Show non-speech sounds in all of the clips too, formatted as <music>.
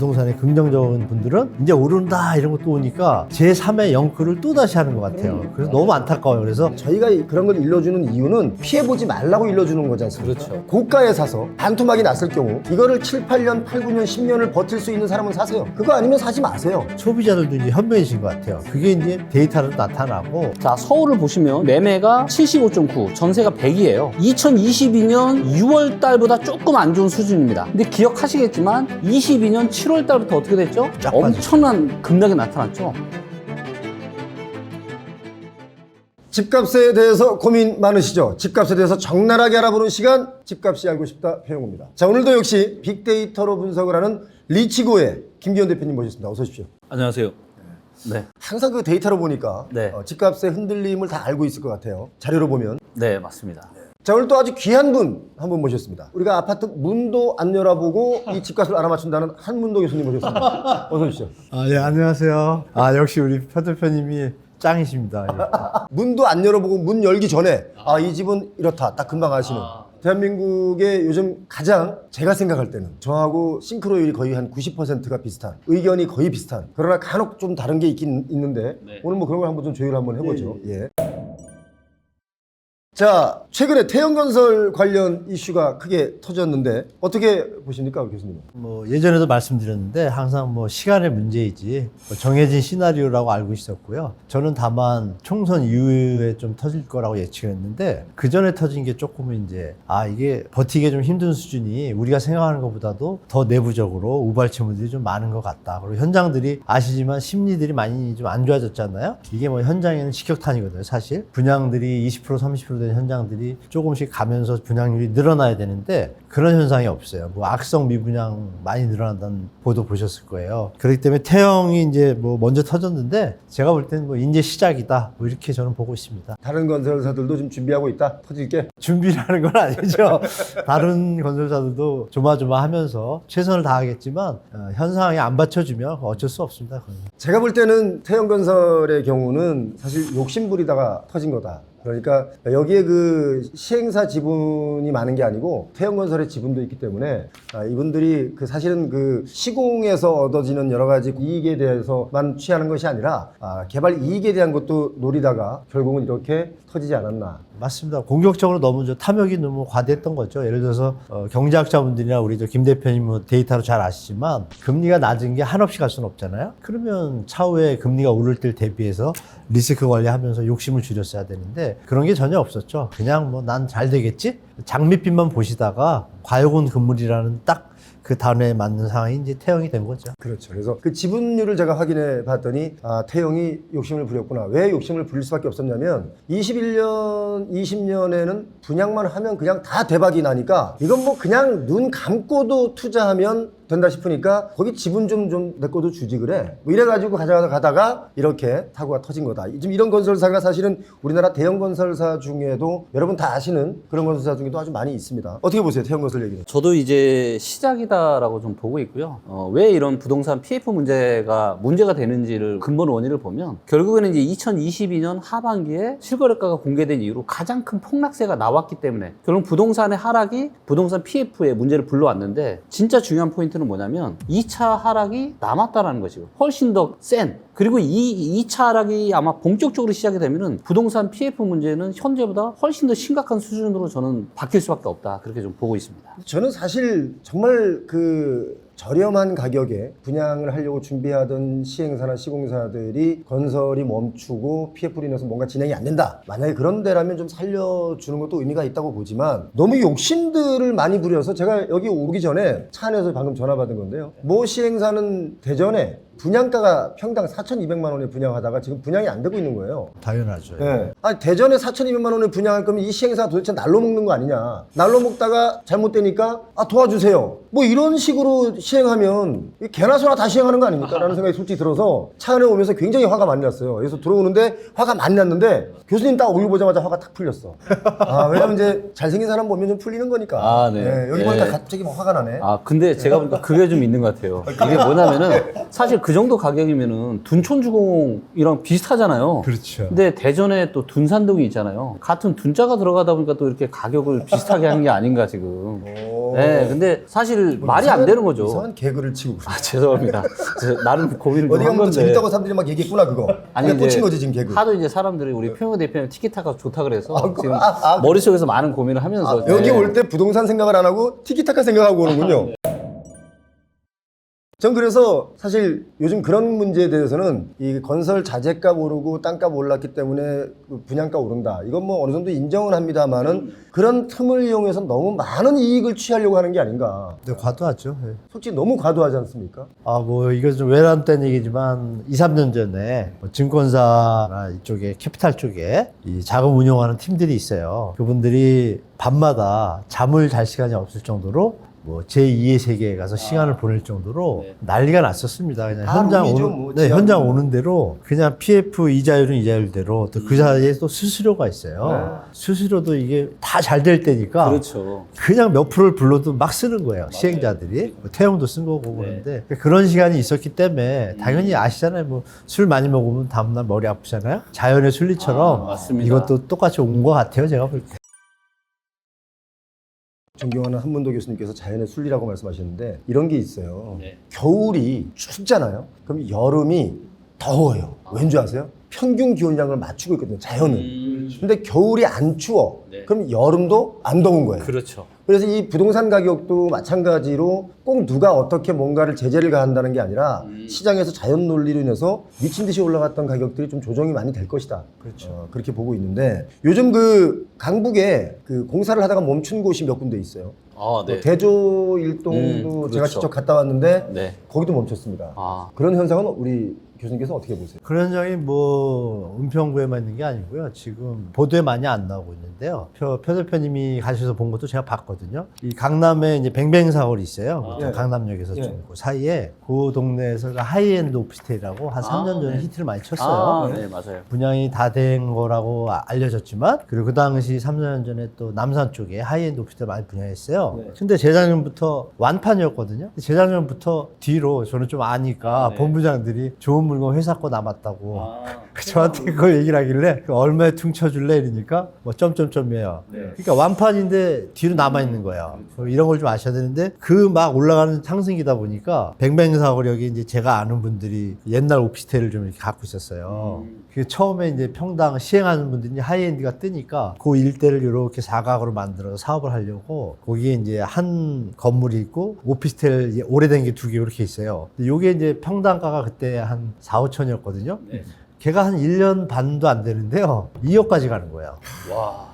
부동산에 긍정적인 분들은 이제 오른다 이런 것도 오니까 제3의 영크를 또 다시 하는 것 같아요. 그래서 너무 안타까워요. 그래서 저희가 이- 그런 걸 일러주는 이유는 피해보지 말라고 일러주는 거지 않습니까? 그렇죠. 고가에 사서 반토막이 났을 경우 이거를 7, 8년, 8, 9년, 10년을 버틸 수 있는 사람은 사세요. 그거 아니면 사지 마세요. 소비자들도 이제 현명해진 것 같아요. 그게 이제 데이터로 나타나고 자, 서울을 보시면 매매가 75.9, 전세가 100이에요. 2022년 6월 달보다 조금 안 좋은 수준입니다. 근데 기억하시겠지만 22년 7월 달부터 어떻게 됐죠? 쫙 엄청난 급락이 나타났죠. 집값에 대해서 고민 많으시죠? 집값에 대해서 적나라하게 알아보는 시간 집값이 알고 싶다 표현입니다. 자 오늘도 역시 빅데이터로 분석을 하는 리치고의 김기현 대표님 모셨습니다. 어서 오십시오. 안녕하세요. 네. 항상 그 데이터로 보니까 네. 어, 집값의 흔들림을 다 알고 있을 것 같아요. 자료로 보면. 네, 맞습니다. 자 오늘 또 아주 귀한 분 한 분 모셨습니다. 우리가 아파트 문도 안 열어보고 이 집값을 알아맞춘다는 한문도 교수님 모셨습니다. <laughs> 어서 오십시오. 아, 네, 안녕하세요. 아, 역시 우리 표 대표님이 짱이십니다. 예. <laughs> 문도 안 열어보고 문 열기 전에 아 이 집은 이렇다 딱 금방 아시는 대한민국의 요즘 가장 제가 생각할 때는 저하고 싱크로율이 거의 한 90%가 비슷한 의견이 거의 비슷한 그러나 간혹 좀 다른 게 있긴 있는데 네. 오늘 뭐 그런 걸 한번 좀 조율 한번 해보죠 예. 자 최근에 태영건설 관련 이슈가 크게 터졌는데 어떻게 보십니까 교수님? 뭐 예전에도 말씀드렸는데 항상 뭐 시간의 문제이지 뭐 정해진 시나리오라고 알고 있었고요. 저는 다만 총선 이후에 좀 터질 거라고 예측했는데 그 전에 터진 게 조금은 이제 아 이게 버티기 좀 힘든 수준이 우리가 생각하는 것보다도 더 내부적으로 우발체문들이 좀 많은 것 같다. 그리고 현장들이 아시지만 심리들이 많이 좀 안 좋아졌잖아요. 이게 뭐 현장에는 직격탄이거든요. 사실 분양들이 20% 30%된 현장들이 조금씩 가면서 분양률이 늘어나야 되는데 그런 현상이 없어요. 뭐 악성 미분양 많이 늘어난다는 보도 보셨을 거예요. 그렇기 때문에 태형이 이제 뭐 먼저 터졌는데 제가 볼 때는 뭐 이제 시작이다. 뭐 이렇게 저는 보고 있습니다. 다른 건설사들도 지금 준비하고 있다 터질게 <laughs> 준비라는 건 아니죠. 다른 건설사들도 조마조마하면서 최선을 다하겠지만 어, 현 상황에 안 받쳐주면 어쩔 수 없습니다. 그건. 제가 볼 때는 태영건설의 경우는 사실 욕심부리다가 터진 거다. 그러니까 여기에 그 시행사 지분이 많은 게 아니고 태영건설의 지분도 있기 때문에 아, 이분들이 그 사실은 그 시공에서 얻어지는 여러 가지 이익에 대해서만 취하는 것이 아니라 아, 개발 이익에 대한 것도 노리다가 결국은 이렇게 터지지 않았나. 맞습니다. 공격적으로 너무 저 탐욕이 너무 과대했던 거죠. 예를 들어서 어, 경제학자분들이나 우리 저김 대표님 뭐 데이터로 잘 아시지만 금리가 낮은 게 한없이 갈 수는 없잖아요. 그러면 차후에 금리가 오를 때 대비해서 리스크 관리하면서 욕심을 줄였어야 되는데 그런 게 전혀 없었죠. 그냥 뭐 난 잘 되겠지? 장밋빛만 보시다가 과요금 금물이라는 딱 그 단어에 맞는 상황이 이제 태형이 된 거죠. 그렇죠. 그래서 그 지분율을 제가 확인해 봤더니 아, 태영이 욕심을 부렸구나. 왜 욕심을 부릴 수밖에 없었냐면 21년, 20년에는 분양만 하면 그냥 다 대박이 나니까 이건 뭐 그냥 눈 감고도 투자하면 된다 싶으니까 거기 지분 좀 좀 내 것도 주지 그래. 뭐 이래가지고 가져가다 가다가 이렇게 사고가 터진 거다. 지금 이런 건설사가 사실은 우리나라 대형 건설사 중에도 여러분 다 아시는 그런 건설사 중에도 아주 많이 있습니다. 어떻게 보세요, 태형 건설 얘기는? 저도 이제 시작이다라고 좀 보고 있고요. 어, 왜 이런 부동산 PF 문제가 문제가 되는지를 근본 원인을 보면 결국에는 이제 2022년 하반기에 실거래가가 공개된 이후로 가장 큰 폭락세가 나왔기 때문에 결국 부동산의 하락이 부동산 PF에 문제를 불러왔는데 진짜 중요한 포인트는 뭐냐면 2차 하락이 남았다라는 것이고 훨씬 더 센. 그리고 이 2차 하락이 아마 본격적으로 시작이 되면은 부동산 PF 문제는 현재보다 훨씬 더 심각한 수준으로 저는 바뀔 수밖에 없다. 그렇게 좀 보고 있습니다. 저는 사실 정말 그 저렴한 가격에 분양을 하려고 준비하던 시행사나 시공사들이 건설이 멈추고 PF로 인해서 뭔가 진행이 안 된다. 만약에 그런 데라면 좀 살려주는 것도 의미가 있다고 보지만 너무 욕심들을 많이 부려서 제가 여기 오기 전에 차 안에서 방금 전화 받은 건데요. 모 시행사는 대전에 분양가가 평당 4,200만 원에 분양하다가 지금 분양이 안 되고 있는 거예요. 당연하죠. 예. 아니, 대전에 4,200만 원에 분양할 거면 이 시행사 도대체 날로 먹는 거 아니냐. 날로 먹다가 잘못되니까 아 도와주세요. 뭐 이런 식으로 시행하면 이 개나 소나 다 시행하는 거 아닙니까? 라는 생각이 솔직히 들어서 차 안에 오면서 굉장히 화가 많이 났어요. 그래서 들어오는데 화가 많이 났는데 교수님 딱 얼굴 보자마자 화가 탁 풀렸어. 아, 왜냐면 이제 잘생긴 사람 보면 좀 풀리는 거니까. 아, 네. 예, 여기 예. 보니까 갑자기 막 화가 나네. 아 근데 제가 보니까 그게 좀 있는 것 같아요. 이게 뭐냐면은 사실 그 정도 가격이면은 둔촌주공이랑 비슷하잖아요. 그렇죠. 근데 대전에 또 둔산동이 있잖아요. 같은 둔자가 들어가다 보니까 또 이렇게 가격을 비슷하게 하는 게 아닌가 지금. 네, 근데 사실 말이 안 이상한- 되는 거죠. 이상한 개그를 치고 그래. 아, 죄송합니다. <laughs> 저 나름 고민을 좀 어디 한 가면 또 건데. 재밌다고 사람들이 막 얘기했구나 그거. 아니 이제 꽂힌 거지 지금 개그. 하도 이제 사람들이 우리 표현 대표님 티키타카 좋다 그래서 아, 지금 아, 아, 머릿속에서 많은 고민을 하면서 여기 네. 올때 부동산 생각을 안 하고 티키타카 생각하고 오는군요. <laughs> 전 그래서 사실 요즘 그런 문제에 대해서는 이 건설 자재값 오르고 땅값 올랐기 때문에 그 분양가 오른다. 이건 뭐 어느 정도 인정은 합니다만은 그런 틈을 이용해서 너무 많은 이익을 취하려고 하는 게 아닌가. 근데 과도하죠. 예. 솔직히 너무 과도하지 않습니까? 아, 뭐, 이거 좀 외람된 얘기지만, 2, 3년 전에 뭐 증권사나 이쪽에, 캐피탈 쪽에 이 자금 운용하는 팀들이 있어요. 그분들이 밤마다 잠을 잘 시간이 없을 정도로 뭐 제2의 세계에 가서 시간을 보낼 정도로 네. 난리가 났었습니다. 그냥 다 현장 오는, 뭐, 네, 현장 룸. 오는 대로 그냥 PF 이자율은 이자율대로 또 음. 그 사이에 또 수수료가 있어요. 수수료도 이게 다 잘 될 때니까 그렇죠. 그냥 몇 프로를 불러도 막 쓰는 거예요. 시행자들이. 뭐 태용도 쓴 거고 네. 그런데 그런 시간이 있었기 때문에 당연히 아시잖아요. 뭐 술 많이 먹으면 다음날 머리 아프잖아요. 자연의 순리처럼 아. 이것도 똑같이 온 것 같아요. 제가 볼 때. 존경하는 한문도 교수님께서 자연의 순리라고 말씀하셨는데 이런 게 있어요. 네. 겨울이 춥잖아요. 그럼 여름이 더워요. 왠지 아세요? 평균 기온량을 맞추고 있거든요. 자연은. 음, 근데 겨울이 안 추워. 네. 그럼 여름도 안 더운 거예요. 그렇죠. 그래서 이 부동산 가격도 마찬가지로 꼭 누가 어떻게 뭔가를 제재를 가한다는 게 아니라 음. 시장에서 자연 논리로 인해서 미친 듯이 올라갔던 가격들이 좀 조정이 많이 될 것이다. 그렇죠. 그렇게 보고 있는데 요즘 그 강북에 그 공사를 하다가 멈춘 곳이 몇 군데 있어요. 아, 네. 뭐 대조 일동도 음, 제가 그렇죠. 직접 갔다 왔는데 네. 거기도 멈췄습니다. 아, 그런 현상은 우리 교수님께서 어떻게 보세요? 그런 현상이 뭐 은평구에만 있는 게 아니고요. 지금 보도에 많이 안 나오고 있는데요. 표, 표 대표님이 가셔서 본 것도 제가 봤거든요. 이 강남에 이제 뱅뱅 사거리 있어요. 예. 강남역에서 예. 좀그 사이에 그 동네에서 하이엔드 오피스텔이라고 한 3년 아, 전에 네. 히트를 많이 쳤어요. 아, 네, 맞아요. 분양이 다 된 거라고 아- 알려졌지만 그리고 그 당시 3년 전에 또 남산 쪽에 하이엔드 오피스텔 많이 분양했어요. 네. 근데 재작년부터 완판이었거든요. 재작년부터 뒤로 저는 좀 아니까 아, 네. 본부장들이 좋은 물건 회사 거 남았다고 아, 저한테 그걸 얘기를 하길래 그 얼마에 퉁쳐줄래 이러니까 뭐 점점점이에요. 네. 그러니까 완판인데 뒤로 남아 있는 거예요. 이런 걸 좀 아셔야 되는데 그 막 올라가는 상승이다 보니까 백맹사거리역에 이제 제가 아는 분들이 옛날 오피스텔을 좀 이렇게 갖고 있었어요. 음. 그 처음에 이제 평당 시행하는 분들이 하이엔드가 뜨니까 그 일대를 이렇게 사각으로 만들어서 사업을 하려고 거기에 이제 한 건물이 있고 오피스텔 오래된 게 두 개 이렇게 있어요. 근데 요게 이제 평당가가 그때 한 4, 5천이었거든요. 네. 걔가 한 1년 반도 안 되는데요. 2억까지 가는 거예요. 와.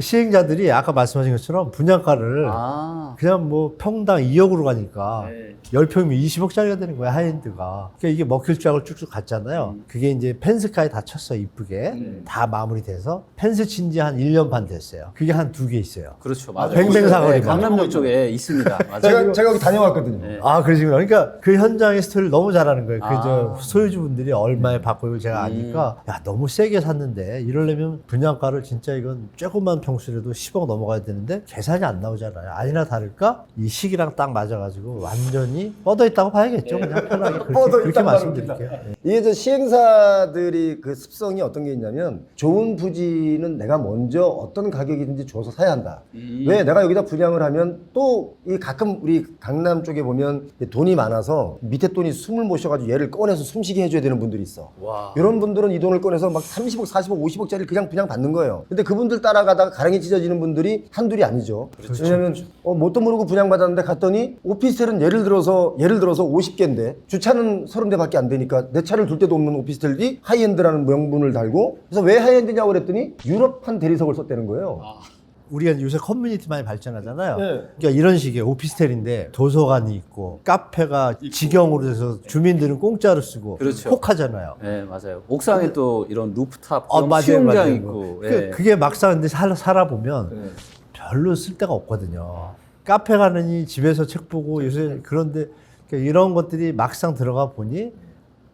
그 시행자들이 아까 말씀하신 것처럼 분양가를 아. 그냥 뭐 평당 2억으로 가니까 네. 10평이면 20억짜리가 되는 거야, 하이엔드가. 그러니까 이게 먹힐 줄 알고 쭉쭉 갔잖아요. 음. 그게 이제 펜스까지 다 쳤어, 이쁘게. 음. 다 마무리돼서. 펜스 친 지 한 1년 반 됐어요. 그게 한 두 개 있어요. 그렇죠. 맞아요. 뱅뱅 사거리 네, 강남역 쪽에 있습니다. <laughs> 맞아요. 제가 제가 여기 다녀왔거든요. 네. 아, 그러시구나. 그러니까 그 현장의 스토리를 너무 잘하는 거예요. 그 아. 저 소유주분들이 얼마에 받고 이걸 제가 음. 아니까 야, 너무 세게 샀는데 이러려면 분양가를 진짜 이건 조금만 평 수라도 10억 넘어가야 되는데 계산이 안 나오잖아요. 아니나 다를까? 이 시기랑 딱 맞아가지고 완전히 뻗어 있다고 봐야겠죠. 그냥 편하게 그렇게, 뻗어 그렇게 있다고 말씀드릴게요. 예. 이게 저 시행사들이 그 습성이 어떤 게 있냐면 좋은 부지는 내가 먼저 어떤 가격이든지 줘서 사야 한다. 음. 왜 내가 여기다 분양을 하면 또 이 가끔 우리 강남 쪽에 보면 돈이 많아서 밑에 돈이 숨을 못 쉬어가지고 얘를 꺼내서 숨쉬게 해줘야 되는 분들이 있어. 와. 이런 분들은 이 돈을 꺼내서 막 30억, 40억, 50억짜리 그냥 그냥 받는 거예요. 근데 그분들 따라가다가 가랑이 찢어지는 분들이 한둘이 아니죠. 그렇죠. 왜냐면 어, 뭣도 모르고 분양받았는데 갔더니 오피스텔은 예를 들어서 예를 들어서 50개인데 주차는 30대밖에 안 되니까 내 차를 둘 데도 없는 오피스텔이 하이엔드라는 명분을 달고 그래서 왜 하이엔드냐고 그랬더니 유럽판 대리석을 썼다는 거예요. 아. 우리가 요새 커뮤니티 많이 발전하잖아요. 네. 그러니까 이런 식의 오피스텔인데 도서관이 있고 카페가 직영으로 돼서 주민들은 공짜로 쓰고 그렇죠. 혹하잖아요. 네, 맞아요. 옥상에 또 이런 루프탑 어, 겸 맞아요, 수영장 맞아요. 있고. 그, 예. 그게 막상 근데 살, 살아보면 네. 별로 쓸 데가 없거든요. 카페 가느니 집에서 책 보고 요새 그런데 그러니까 이런 것들이 막상 들어가 보니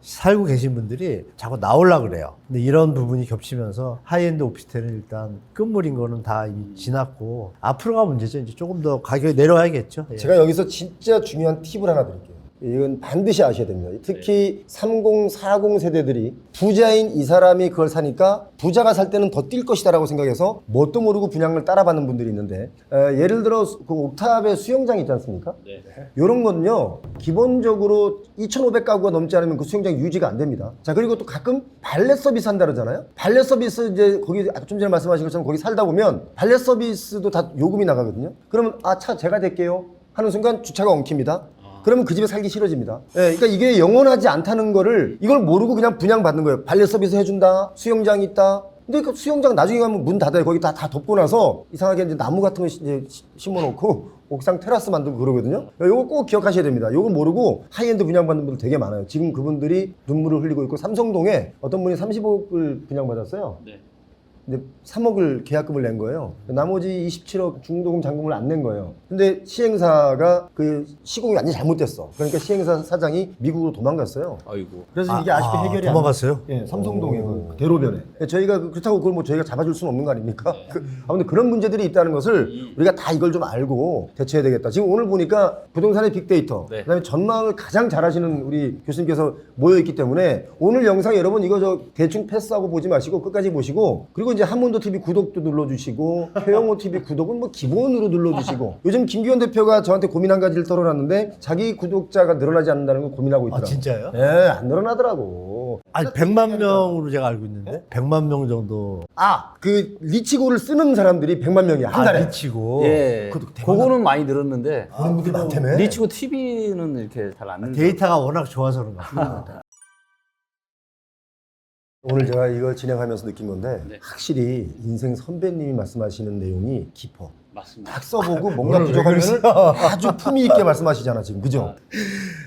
살고 계신 분들이 자꾸 나오려 그래요. 근데 이런 부분이 겹치면서 하이엔드 오피스텔은 일단 끝물인 거는 다 이미 지났고 앞으로가 문제죠. 이제 조금 더 가격이 내려와야겠죠. 예. 제가 여기서 진짜 중요한 팁을 하나 드릴게요. 이건 반드시 아셔야 됩니다. 특히 30, 40 세대들이 부자인 이 사람이 그걸 사니까 부자가 살 때는 더 뛸 것이다라고 생각해서 뭣도 모르고 분양을 따라받는 분들이 있는데 에, 예를 들어 그 옥탑의 수영장 있지 않습니까? 이런 건요 기본적으로 2,500 가구가 넘지 않으면 그 수영장 유지가 안 됩니다. 자 그리고 또 가끔 발레 서비스 한다 그러잖아요. 발레 서비스 이제 거기 아까 좀 전에 말씀하신 것처럼 거기 살다 보면 발레 서비스도 다 요금이 나가거든요. 그러면 아 차 제가 댈게요 하는 순간 주차가 엉킵니다. 그러면 그 집에 살기 싫어집니다. 예, 그러니까 이게 영원하지 않다는 거를 이걸 모르고 그냥 분양받는 거예요. 발레 서비스 해준다, 수영장 있다. 근데 그 수영장 나중에 가면 문 닫아요. 거기 다, 다 덮고 나서 이상하게 이제 나무 같은 거 시- 이제 시- 심어놓고 옥상 테라스 만들고 그러거든요. 요거 꼭 기억하셔야 됩니다. 요거 모르고 하이엔드 분양받는 분들 되게 많아요. 지금 그분들이 눈물을 흘리고 있고 삼성동에 어떤 분이 30억을 분양받았어요. 근데 3억을 계약금을 낸 거예요. 나머지 27억 중도금 잔금을 안 낸 거예요. 근데 시행사가 그 시공이 완전히 잘못됐어. 그러니까 시행사 사장이 미국으로 도망갔어요. 아이고. 그래서 이게 아, 해결이 도망갔어요? 안 돼. 예, 삼성동에 그 대로변에. 저희가 그- 그렇다고 그걸 뭐 저희가 잡아줄 수는 없는 거 아닙니까? 그, 아무튼 그런 문제들이 있다는 것을 우리가 다 이걸 좀 알고 대처해야 되겠다. 지금 오늘 보니까 부동산의 빅데이터, 네. 그다음에 전망을 가장 잘하시는 우리 교수님께서 모여 있기 때문에 오늘 영상 여러분 이거 저 대충 패스하고 보지 마시고 끝까지 보시고 그리고 이제 한문도 TV 구독도 눌러주시고 최영호 TV 구독은 뭐 기본으로 눌러주시고 <laughs> 요즘 김기현 대표가 저한테 고민 한 가지를 털어놨는데 자기 구독자가 늘어나지 않는다는 걸 고민하고 아, 있더라고. 진짜요? 예, 안 늘어나더라고. 아니, 100만 명으로 제가 알고 있는데? 100만 명 정도. 아, 그 리치고를 쓰는 사람들이 100만 명이야 한 달에. 아, 미치고. 예. 그것도. 그거는 많이 늘었는데 그런 분들이 많다며. 리치고 TV는 이렇게 잘안 늘죠. 데이터가 워낙 좋아서 그런가. 오늘 제가 이걸 진행하면서 느낀 건데 네. 확실히 인생 선배님이 말씀하시는 내용이 깊어. 맞습니다. 딱 써보고 뭔가 오늘 왜 부족하면 아주 품위 있게 말씀하시잖아 지금 그죠?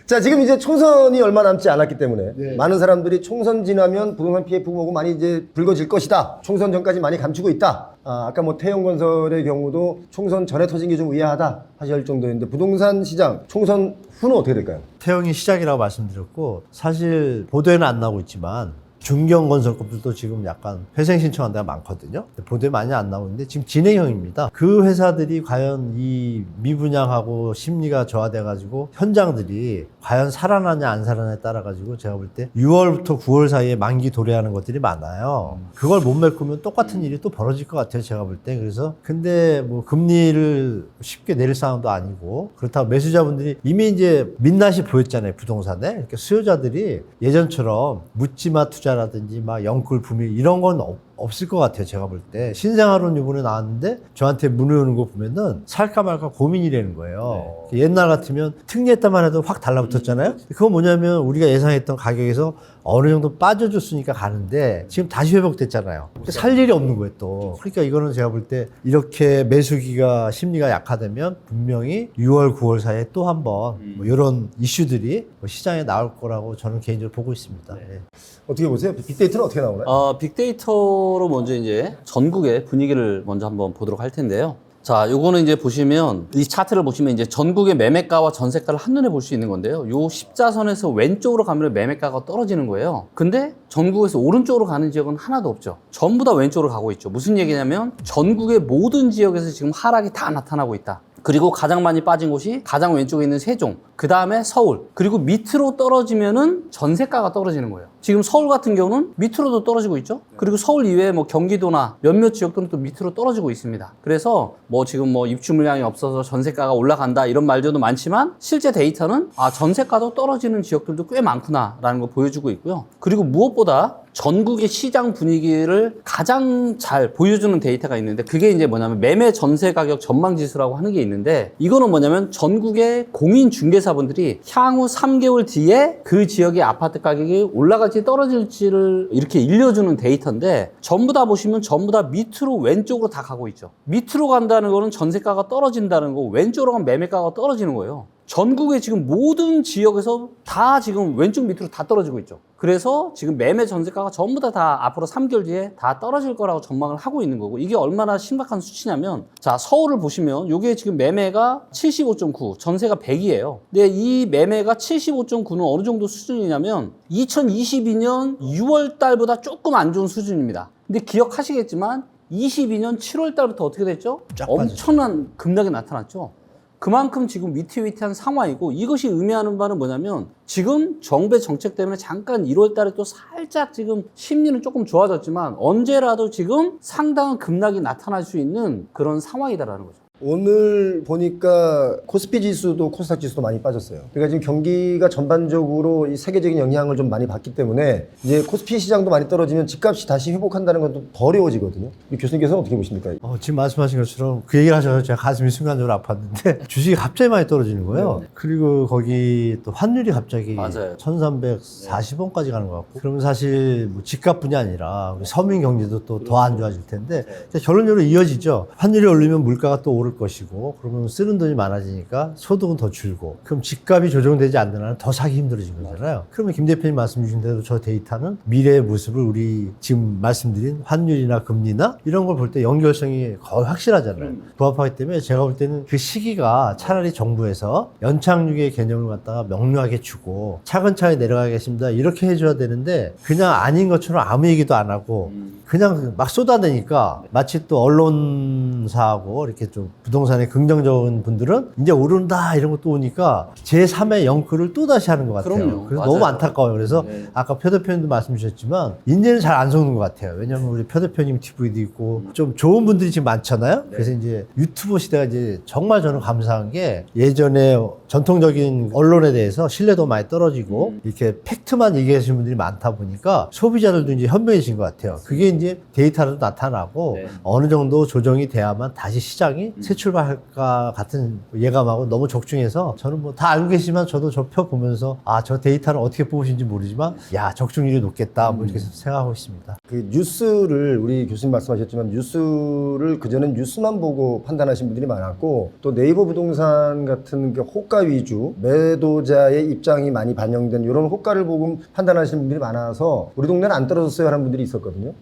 자 지금 이제 총선이 얼마 남지 않았기 때문에 많은 사람들이 총선 지나면 부동산 PF 보고 많이 이제 불거질 것이다. 총선 전까지 많이 감추고 있다. 아, 아까 뭐 태영건설의 경우도 총선 전에 터진 게 좀 의아하다 하실 정도였는데 부동산 시장 총선 후는 어떻게 될까요? 태영이 시작이라고 말씀드렸고 사실 보도에는 안 나오고 있지만 중견건설업들도 지금 약간 회생 신청한 데가 많거든요. 보도에 많이 안 나오는데 지금 진행형입니다. 그 회사들이 과연 이 미분양하고 심리가 저하돼가지고 현장들이 과연 살아나냐 안 살아나냐에 따라 가지고 제가 볼 때 6월부터 9월 사이에 만기 도래하는 것들이 많아요. 그걸 못 메꾸면 똑같은 일이 또 벌어질 것 같아요. 제가 볼 때. 그래서 근데 뭐 금리를 쉽게 내릴 상황도 아니고 그렇다고 매수자분들이 이미 이제 민낯이 보였잖아요. 부동산에. 이렇게 수요자들이 예전처럼 묻지마 투자 라든지 막 영끌 부밀 이런 건 없, 없을 것 같아요. 제가 볼 때. 신생아론 이번에 나왔는데 저한테 문의 오는 거 보면은 살까 말까 고민이라는 거예요. 옛날 같으면 특례했다만 해도 확 달라붙었잖아요. 그건 뭐냐면 우리가 예상했던 가격에서 어느 정도 빠져줬으니까 가는데 지금 다시 회복됐잖아요. 살 일이 없는 거예요 또. 그러니까 이거는 제가 볼 때 이렇게 매수기가 심리가 약화되면 분명히 6월, 9월 사이에 또 한번 뭐 이런 이슈들이 뭐 시장에 나올 거라고 저는 개인적으로 보고 있습니다. 예. 어떻게 보세요? 빅데이터는 어떻게 나오나요? 어, 빅데이터 로 먼저 이제 전국의 분위기를 먼저 한번 보도록 할 텐데요. 자, 요거는 이제 보시면 이 차트를 보시면 이제 전국의 매매가와 전세가를 한눈에 볼 수 있는 건데요. 요 십자선에서 왼쪽으로 가면 매매가가 떨어지는 거예요. 근데 전국에서 오른쪽으로 가는 지역은 하나도 없죠. 전부 다 왼쪽으로 가고 있죠. 무슨 얘기냐면 전국의 모든 지역에서 지금 하락이 다 나타나고 있다. 그리고 가장 많이 빠진 곳이 가장 왼쪽에 있는 세종, 그 다음에 서울, 그리고 밑으로 떨어지면은 전세가가 떨어지는 거예요. 지금 서울 같은 경우는 밑으로도 떨어지고 있죠. 그리고 서울 이외에 뭐 경기도나 몇몇 지역들은 또 밑으로 떨어지고 있습니다. 그래서 뭐 지금 뭐 입주 물량이 없어서 전세가가 올라간다 이런 말들도 많지만 실제 데이터는 아 전세가도 떨어지는 지역들도 꽤 많구나라는 걸 보여주고 있고요. 그리고 무엇보다 전국의 시장 분위기를 가장 잘 보여주는 데이터가 있는데 그게 이제 뭐냐면 매매 전세 가격 전망 지수라고 하는 게 있는데 이거는 뭐냐면 전국의 공인 중개사분들이 향후 3개월 뒤에 그 지역의 아파트 가격이 올라 갈지 떨어질지를 이렇게 일려주는 데이터인데 전부 다 보시면 전부 다 밑으로 왼쪽으로 다 가고 있죠. 밑으로 간다는 거는 전세가가 떨어진다는 거고 왼쪽으로 가면 매매가가 떨어지는 거예요. 전국의 지금 모든 지역에서 다 지금 왼쪽 밑으로 다 떨어지고 있죠. 그래서 지금 매매 전세가가 전부 다, 다 앞으로 3개월 뒤에 다 떨어질 거라고 전망을 하고 있는 거고 이게 얼마나 심각한 수치냐면 자 서울을 보시면 이게 지금 매매가 75.9 전세가 100이에요. 근데 이 매매가 75.9는 어느 정도 수준이냐면 2022년 6월 달보다 조금 안 좋은 수준입니다. 근데 기억하시겠지만 22년 7월 달부터 어떻게 됐죠? 엄청난 급락이 나타났죠. 그만큼 지금 위태위태한 상황이고 이것이 의미하는 바는 뭐냐면 지금 정부의 정책 때문에 잠깐 1월 달에 또 살짝 지금 심리는 조금 좋아졌지만 언제라도 지금 상당한 급락이 나타날 수 있는 그런 상황이다라는 거죠. 오늘 보니까 코스피 지수도 코스닥 지수도 많이 빠졌어요. 그러니까 지금 경기가 전반적으로 이 세계적인 영향을 좀 많이 받기 때문에 이제 코스피 시장도 많이 떨어지면 집값이 다시 회복한다는 건좀더 어려워지거든요. 이 교수님께서 는 어떻게 보십니까? 어, 지금 말씀하신 것처럼 그 얘기를 하셔서 제가 가슴이 순간적으로 아팠는데 <laughs> 주식이 갑자기 많이 떨어지는 거예요. 그리고 거기 또 환율이 갑자기 맞아요. 1340원까지 가는 것 같고 그러면 사실 뭐 집값뿐이 아니라 서민 경제도 또 더 안 좋아질 텐데 그러니까 결론적으로 이어지죠. 환율이 오르면 물가가 또 오를 것이고 그러면 쓰는 돈이 많아지니까 소득은 더 줄고 그럼 집값이 조정되지 않는 한은 더 사기 힘들어진 거잖아요. 그러면 김 대표님 말씀 주신 대로 저 데이터는 미래의 모습을 우리 지금 말씀드린 환율이나 금리나 이런 걸 볼 때 연결성이 거의 확실하잖아요. 부합하기 때문에 제가 볼 때는 그 시기가 차라리 정부에서 연착륙의 개념을 갖다가 명료하게 주고 차근차근 내려가겠습니다. 이렇게 해줘야 되는데 그냥 아닌 것처럼 아무 얘기도 안 하고 그냥 막 쏟아내니까 마치 또 언론사하고 이렇게 좀 부동산에 긍정적인 분들은 이제 오른다 이런 것도 오니까 제3의 영크를 또 다시 하는 것 같아요. 그럼요. 그래서 맞아요. 너무 안타까워요. 그래서 네. 아까 표 대표님도 말씀 주셨지만 이제는 잘 안 속는 것 같아요. 왜냐하면 우리 표 대표님 TV도 있고 좀 좋은 분들이 지금 많잖아요. 그래서 이제 유튜버 시대가 이제 정말 저는 감사한 게 예전에 전통적인 언론에 대해서 신뢰도 많이 떨어지고 이렇게 팩트만 얘기하시는 분들이 많다 보니까 소비자들도 이제 현명해진 것 같아요. 그게 이제 데이터로 나타나고 네. 어느 정도 조정이 돼야만 다시 시장이 새 출발할까 같은 예감하고 너무 적중해서 저는 뭐 다 알고 계시지만 저도 저 표 보면서 아 저 데이터를 어떻게 뽑으신지 모르지만 야 적중률이 높겠다 뭐 이렇게 생각하고 있습니다. 그 뉴스를 우리 교수님 말씀하셨지만 뉴스를 그전엔 뉴스만 보고 판단하신 분들이 많았고 또 네이버 부동산 같은 그 호가 위주 매도자의 입장이 많이 반영된 이런 호가를 보고 판단하시는 분들이 많아서 우리 동네는 안 떨어졌어요 하는 분들이 있었거든요.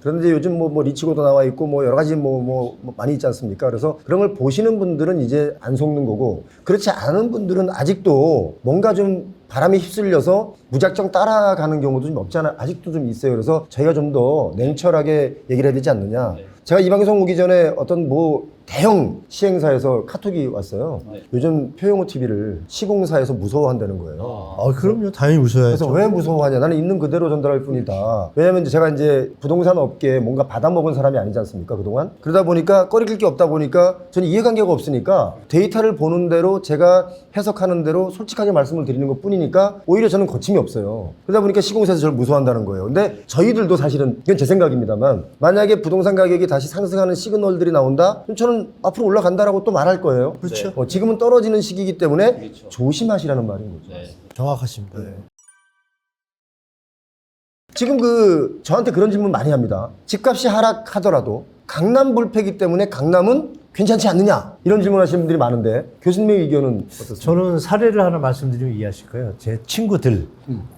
그런데 요즘 뭐, 뭐 리치고도 나와 있고 뭐 여러 가지 뭐, 뭐, 뭐 많이 있지 않습니까? 그래서 그런 걸 보시는 분들은 이제 안 속는 거고 그렇지 않은 분들은 아직도 뭔가 좀 바람에 휩쓸려서 무작정 따라가는 경우도 좀 없지 않아 아직도 좀 있어요. 그래서 저희가 좀 더 냉철하게 얘기를 해야 되지 않느냐. 제가 이 방송 오기 전에 어떤 뭐 대형 시행사에서 카톡이 왔어요. 요즘 표용호 TV를 시공사에서 무서워한다는 거예요. 아 그럼요 당연히 웃어야죠. 그래서 왜 무서워하냐? 나는 있는 그대로 전달할 뿐이다. 왜냐면 이제 제가 이제 부동산 업계에 뭔가 받아먹은 사람이 아니지 않습니까? 그동안? 그러다 보니까 꺼리낄 게 없다 보니까 저는 이해관계가 없으니까 데이터를 보는 대로 제가 해석하는 대로 솔직하게 말씀을 드리는 것 뿐이니까 오히려 저는 거침이 없어요. 그러다 보니까 시공사에서 저를 무서워한다는 거예요. 근데 저희들도 사실은 이건 제 생각입니다만 만약에 부동산 가격이 다시 상승하는 시그널들이 나온다? 그럼 저는 앞으로 올라간다라고 또 말할 거예요. 그렇죠. 어, 지금은 떨어지는 시기이기 때문에 조심하시라는 말인 거죠. 정확하십니다. 지금 그 저한테 그런 질문 많이 합니다. 집값이 하락하더라도 강남 불패기 때문에 강남은 괜찮지 않느냐 이런 질문하시는 분들이 많은데 교수님의 의견은 어떻습니까? 저는 사례를 하나 말씀드리면 이해하실 거예요. 제 친구들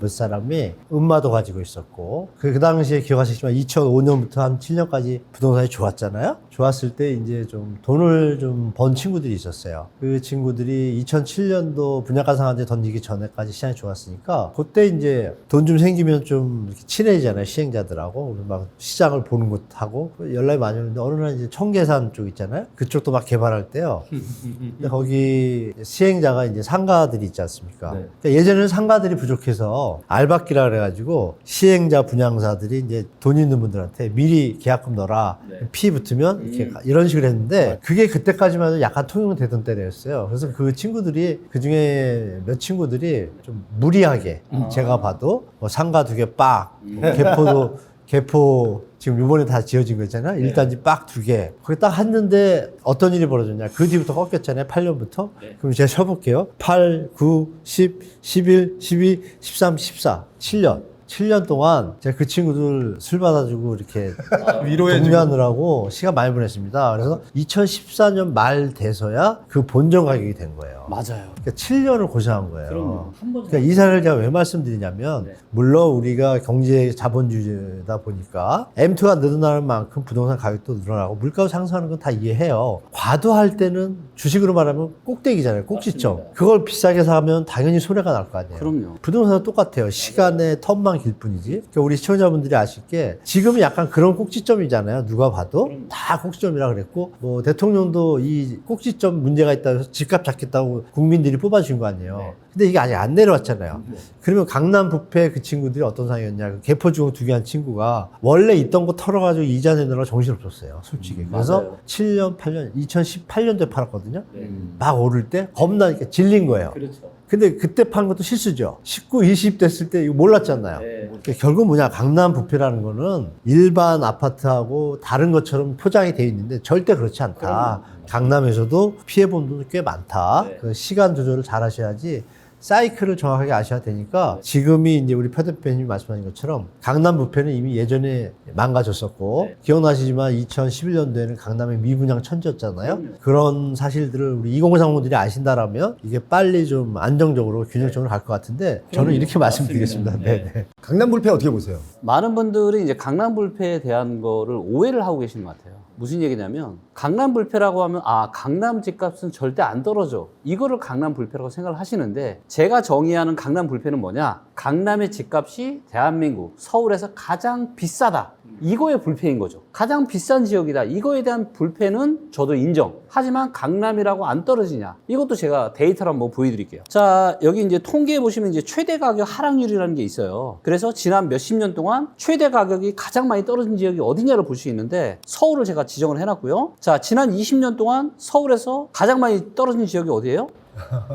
몇 사람이 음마도 가지고 있었고 그, 그 당시에 기억하시지만 2005년부터 한 7년까지 부동산이 좋았잖아요. 좋았을 때 이제 좀 돈을 좀 번 친구들이 있었어요. 그 친구들이 2007년도 분양가 상한제 던지기 전에까지 시장이 좋았으니까 그때 이제 돈 좀 생기면 좀 친해지잖아요. 시행자들하고 막 시장을 보는 것하고 연락이 많이 오는데 어느 날 이제 청계산 쪽 있잖아요. 그쪽도 막 개발할 때요. 근데 거기 시행자가 이제 상가들이 있지 않습니까? 네. 그러니까 예전에는 상가들이 부족해서 알박기라 그래가지고 시행자 분양사들이 이제 돈 있는 분들한테 미리 계약금 넣어라 네. 피 붙으면 이렇게 이런 식으로 했는데 그게 그때까지만 해도 약간 통용되던 때였어요. 그래서 그 친구들이 그 중에 몇 친구들이 좀 무리하게 제가 봐도 뭐 상가 두 개 빡, 개포도 <laughs> 개포 지금 요번에 다 지어진 거 있잖아요. 일단지 빡 두 개. 거기 딱 했는데 어떤 일이 벌어졌냐. 그 뒤부터 꺾였잖아요. 8년부터. 그럼 제가 쳐볼게요. 8, 9, 10, 11, 12, 13, 14. 7년. 7년 동안 제가 그 친구들 술 받아주고 이렇게 <laughs> 동료하느라고 시간 많이 보냈습니다. 그래서 2014년 말 돼서야 그 본전 가격이 된 거예요. 맞아요. 그러니까 7년을 고생한 거예요. 그럼요. 한 번. 그러니까 이 사례를 제가 왜 말씀드리냐면 네. 물론 우리가 경제 자본주의다 보니까 M2가 늘어나는 만큼 부동산 가격도 늘어나고 물가가 상승하는 건 다 이해해요. 과도할 때는 주식으로 말하면 꼭대기잖아요. 꼭지점. 맞습니다. 그걸 비싸게 사면 당연히 손해가 날 거 아니에요. 그럼요. 부동산은 똑같아요. 시간의 텀만 길 뿐이지. 그러니까 우리 시청자분들이 아실 게 지금은 약간 그런 꼭지점이잖아요. 누가 봐도 다 꼭지점이라 그랬고 뭐 대통령도 이 꼭지점 문제가 있다고 해서 집값 잡겠다고 국민들이 뽑아준 거 아니에요. 근데 이게 아직 안 내려왔잖아요. 그러면 강남 부패 그 친구들이 어떤 상황이었냐. 그 개포주공 두개한 친구가 원래 있던 거 털어가지고 이자 내느라 정신없었어요. 솔직히. 그래서 맞아요. 7년, 8년, 2018년도에 팔았거든요. 음. 막 오를 때 겁나니까 질린 거예요. 그렇죠. 근데 그때 판 것도 실수죠. 19, 20 됐을 때 이거 몰랐잖아요. 네. 그러니까 결국 뭐냐 강남 부패라는 거는 일반 아파트하고 다른 것처럼 포장이 돼 있는데 절대 그렇지 않다. 강남에서도 피해 본 분도 꽤 많다. 네. 그 시간 조절을 잘 하셔야지 사이클을 정확하게 아셔야 되니까 지금이 이제 우리 표 대표님이 말씀하신 것처럼 강남 부패는 이미 예전에 망가졌었고 네. 기억나시지만 2011년도에는 강남의 미분양 천지였잖아요. 그런 사실들을 우리 2030분들이 아신다라면 이게 빨리 좀 안정적으로 균형적으로 갈 것 같은데 저는 이렇게 말씀드리겠습니다. 맞습니다. 네. 네. 강남 불패 어떻게 보세요? 많은 분들이 이제 강남 불패에 대한 거를 오해를 하고 계시는 것 같아요. 무슨 얘기냐면 강남 불패라고 하면 아 강남 집값은 절대 안 떨어져. 이거를 강남 불패라고 생각을 하시는데 제가 정의하는 강남 불패는 뭐냐? 강남의 집값이 대한민국 서울에서 가장 비싸다 이거의 불패인 거죠 가장 비싼 지역이다 이거에 대한 불패는 저도 인정 하지만 강남이라고 안 떨어지냐 이것도 제가 데이터를 한번 보여드릴게요 자 여기 이제 통계에 보시면 이제 최대 가격 하락률이라는 게 있어요 그래서 지난 몇십 년 동안 최대 가격이 가장 많이 떨어진 지역이 어디냐를 볼 수 있는데 서울을 제가 지정을 해놨고요 자 지난 20년 동안 서울에서 가장 많이 떨어진 지역이 어디예요?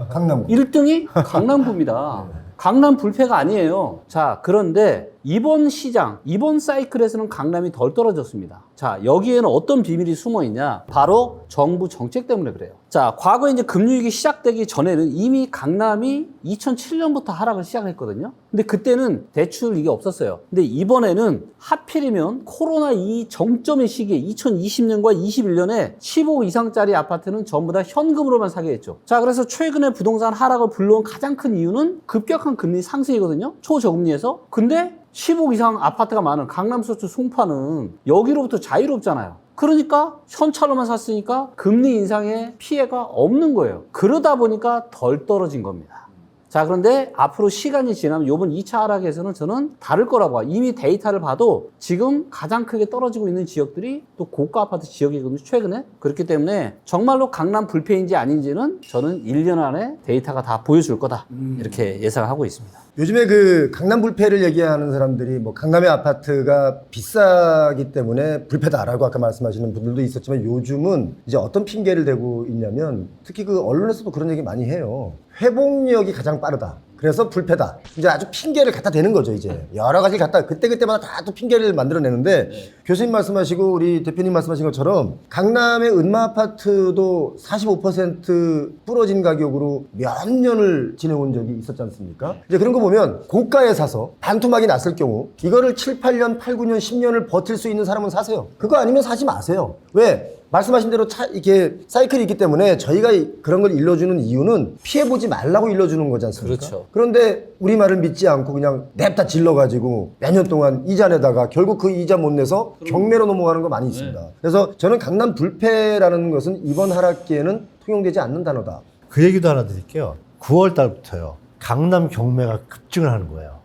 강남. 1등이 강남구입니다. <laughs> 강남 불패가 아니에요. 자, 그런데 이번 시장, 이번 사이클에서는 강남이 덜 떨어졌습니다. 자, 여기에는 어떤 비밀이 숨어 있냐? 바로 정부 정책 때문에 그래요. 자, 과거에 이제 금융위기 시작되기 전에는 이미 강남이 2007년부터 하락을 시작했거든요. 근데 그때는 대출 이게 없었어요. 근데 이번에는 하필이면 코로나 이 정점의 시기에 2020년과 21년에 15 이상짜리 아파트는 전부 다 현금으로만 사게 했죠. 자, 그래서 최근에 부동산 하락을 불러온 가장 큰 이유는 급격한 금리 상승이거든요. 초저금리에서. 근데 15 이상 아파트가 많은 강남 소추 송파는 여기로부터 자유롭잖아요. 그러니까 현찰로만 샀으니까 금리 인상의 피해가 없는 거예요. 그러다 보니까 덜 떨어진 겁니다. 자, 그런데 앞으로 시간이 지나면 이번 2차 하락에서는 저는 다를 거라고 봐요. 이미 데이터를 봐도 지금 가장 크게 떨어지고 있는 지역들이 또 고가 아파트 지역이거든요, 최근에. 그렇기 때문에 정말로 강남 불패인지 아닌지는 저는 1년 안에 데이터가 다 보여줄 거다. 이렇게 예상하고 있습니다. 요즘에 그 강남 불패를 얘기하는 사람들이 뭐 강남의 아파트가 비싸기 때문에 불패다라고 아까 말씀하시는 분들도 있었지만 요즘은 이제 어떤 핑계를 대고 있냐면 특히 그 언론에서도 그런 얘기 많이 해요. 회복력이 가장 빠르다. 그래서 불패다. 이제 아주 핑계를 갖다 대는 거죠, 이제. 여러 가지 갖다, 그때그때마다 다 또 핑계를 만들어내는데, 교수님 말씀하시고, 우리 대표님 말씀하신 것처럼, 강남의 은마 아파트도 45% 부러진 가격으로 몇 년을 지내온 적이 있었지 않습니까? 이제 그런 거 보면, 고가에 사서 반토막이 났을 경우, 이거를 7, 8년, 8, 9년, 10년을 버틸 수 있는 사람은 사세요. 그거 아니면 사지 마세요. 왜? 말씀하신 대로 차, 이렇게 사이클이 있기 때문에 저희가 이- 그런 걸 일러주는 이유는 피해보지 말라고 일러주는 거지 않습니까? 그렇죠. 그런데 우리 말을 믿지 않고 그냥 냅다 질러가지고 몇 년 동안 이자 내다가 결국 그 이자 못 내서 경매로 넘어가는 거 많이 있습니다. 그래서 저는 강남 불패라는 것은 이번 하락기에는 통용되지 않는 단어다. 그 얘기도 하나 드릴게요. 9월 달부터요. 강남 경매가 급증을 하는 거예요.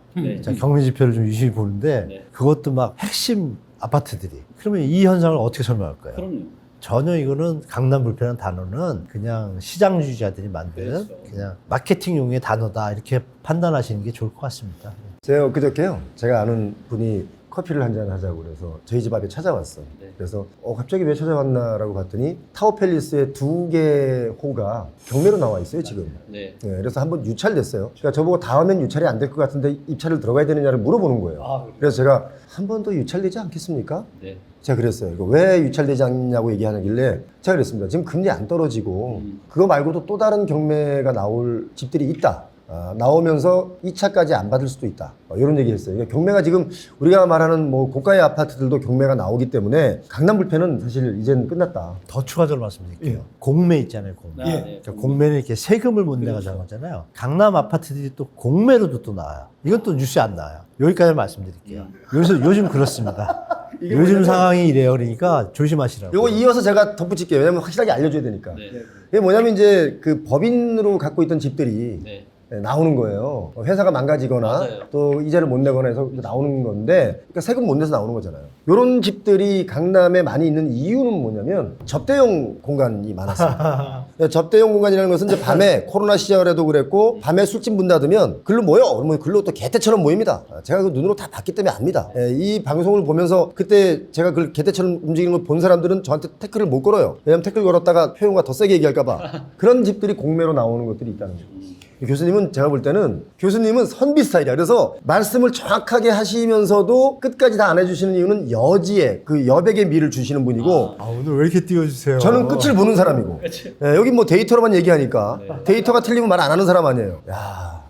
자, 경매 지표를 좀 유심히 보는데 네. 그것도 막 핵심 아파트들이. 그러면 이 현상을 어떻게 설명할 거예요? 그럼요. 전혀 이거는 강남 불패라는 단어는 그냥 시장주의자들이 만든 그렇죠. 그냥 마케팅용의 단어다 이렇게 판단하시는 게 좋을 것 같습니다. 제가 엊그저께요. 제가 아는 분이 커피를 한 잔 하자고 그래서 저희 집 앞에 찾아왔어요. 네. 그래서 어, 갑자기 왜 찾아왔나라고 봤더니 타워팰리스의 두 개 호가 경매로 나와 있어요 지금. 네. 네, 그래서 한번 유찰됐어요. 그러니까 저보고 다음엔 유찰이 안 될 것 같은데 입찰을 들어가야 되느냐를 물어보는 거예요. 아, 그래서 제가 한 번 더 유찰되지 않겠습니까? 네. 제가 그랬어요. 이거 왜 유찰되지 않냐고 얘기하길래 제가 그랬습니다. 지금 금리 안 떨어지고 음. 그거 말고도 또 다른 경매가 나올 집들이 있다. 아, 나오면서 2차까지 안 받을 수도 있다. 어, 이런 얘기 했어요. 그러니까 경매가 지금 우리가 말하는 뭐 고가의 아파트들도 경매가 나오기 때문에 강남 불패는 사실 이제는 끝났다. 더 추가적으로 말씀드릴게요. 공매 있잖아요, 공매. 아, 네. 그러니까 공매는 이렇게 세금을 못 내가 그렇죠. 자는 거잖아요. 강남 아파트들이 또 공매로도 또 나와요. 이건 또 뉴스에 안 나와요. 여기까지 말씀드릴게요. 요즘, 요즘 그렇습니다. <laughs> 요즘 상황이 이래요. 그러니까 조심하시라고. 요거 이어서 제가 덧붙일게요. 왜냐면 확실하게 알려줘야 되니까. 네. 이게 뭐냐면 이제 그 법인으로 갖고 있던 집들이 네. 네, 나오는 거예요. 어, 회사가 망가지거나 맞아요. 또 이자를 못 내거나 해서 나오는 건데 그러니까 세금 못 내서 나오는 거잖아요. 이런 집들이 강남에 많이 있는 이유는 뭐냐면 접대용 공간이 많았습니다. <laughs> 네, 접대용 공간이라는 것은 이제 밤에 코로나 시작을 해도 그랬고 밤에 술집 문 닫으면 글로 모여. 그러면 글로 또 개떼처럼 모입니다. 아, 제가 그 눈으로 다 봤기 때문에 압니다. 예, 이 방송을 보면서 그때 제가 그 개떼처럼 움직이는 걸 본 사람들은 저한테 태클을 못 걸어요. 왜냐면 태클 걸었다가 표현과 더 세게 얘기할까봐 <laughs> 그런 집들이 공매로 나오는 것들이 있다는 거죠. 교수님은 제가 볼 때는 교수님은 선비 스타일이야. 그래서 말씀을 정확하게 하시면서도 끝까지 다 안 해주시는 이유는 여지에 그 여백의 미를 주시는 분이고 아, 오늘 왜 이렇게 띄워주세요? 저는 끝을 보는 사람이고 예, 여기 뭐 데이터로만 얘기하니까 데이터가 틀리면 말 안 하는 사람 아니에요. 야.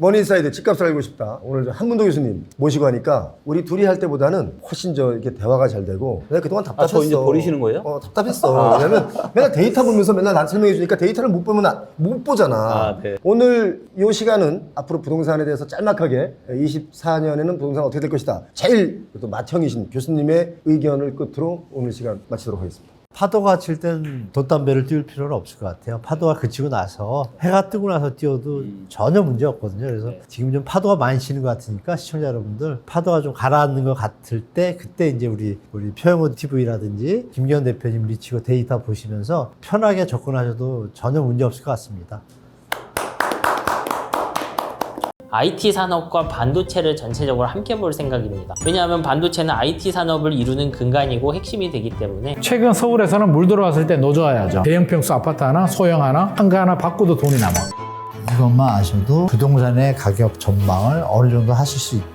머니사이드 집값을 알고 싶다. 오늘 저 한문도 교수님 모시고 하니까 우리 둘이 할 때보다는 훨씬 저 이렇게 대화가 잘 되고 내가 그동안 아, 답답했어. 저 이제 버리시는 거예요? 어, 답답했어. 왜냐면 맨날 데이터 보면서 맨날 난 설명해 주니까 데이터를 못 보면 나- 못 보잖아. 아, 네. 오늘 이 시간은 앞으로 부동산에 대해서 짤막하게 24년에는 부동산 어떻게 될 것이다. 제일 또 맏형이신 교수님의 의견을 끝으로 오늘 시간 마치도록 하겠습니다. 파도가 칠 땐 돛담배를 띄울 필요는 없을 것 같아요. 파도가 그치고 나서 해가 뜨고 나서 띄워도 전혀 문제 없거든요. 그래서 지금 좀 파도가 많이 치는 것 같으니까 시청자 여러분들 파도가 좀 가라앉는 것 같을 때 그때 이제 우리 우리 표영호 TV라든지 김기현 대표님 미치고 데이터 보시면서 편하게 접근하셔도 전혀 문제 없을 것 같습니다. IT 산업과 반도체를 전체적으로 함께 볼 생각입니다. 왜냐하면 반도체는 IT 산업을 이루는 근간이고 핵심이 되기 때문에 최근 서울에서는 물 들어왔을 때 노져야죠. 대형 평수 아파트 하나, 소형 하나, 한가 하나 바꿔도 돈이 남아. 이것만 아셔도 부동산의 가격 전망을 어느 정도 하실 수 있다.